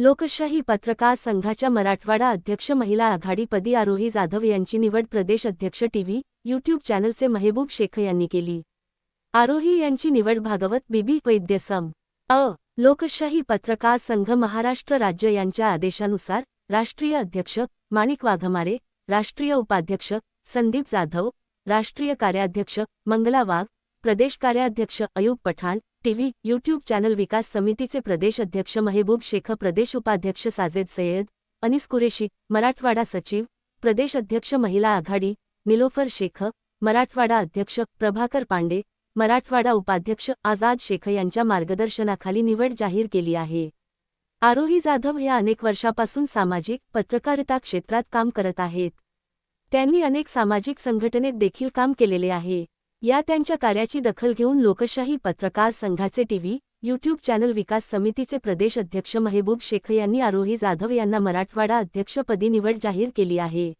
लोकशाही पत्रकार संघाच्या मराठवाडा अध्यक्ष महिला आघाडीपदी आरोही जाधव यांची निवड प्रदेश अध्यक्ष टीव्ही यूट्यूब चॅनलचे महबूब शेख यांनी केली. आरोही यांची निवड भागवत बीबी वैद्यसम. अ. लोकशाही पत्रकार संघ महाराष्ट्र राज्य यांच्या आदेशानुसार राष्ट्रीय अध्यक्ष माणिक वाघमारे राष्ट्रीय उपाध्यक्ष संदीप जाधव राष्ट्रीय कार्याध्यक्ष मंगला वाघ प्रदेश कार्याध्यक्ष Ayub Pathan TV YouTube channel विकास समितीचे प्रदेश अध्यक्ष महेबूब शेख प्रदेश उपाध्यक्ष साजेद सय्यद अनिस कुरेशी मराठवाडा सचिव प्रदेश अध्यक्ष महिला आघाडी निलोफर शेख मराठवाडा अध्यक्ष प्रभाकर पांडे मराठवाडा उपाध्यक्ष आझाद शेख यांच्या मार्गदर्शनाखाली निवड जाहीर केली आहे. आरोही जाधव या अनेक वर्षापासून सामाजिक पत्रकारिता क्षेत्रात काम करत आहेत. त्यांनी अनेक सामाजिक संघटनेत देखील काम केलेले आहे. या त्यांच्या कार्याची दखल घेऊन लोकशाही पत्रकार संघाचे टीव्ही यूट्यूब चॅनल विकास समितीचे प्रदेश अध्यक्ष महेबूब शेख यांनी आरोही जाधव यांना मराठवाडा अध्यक्षपदी निवड जाहीर केली आहे.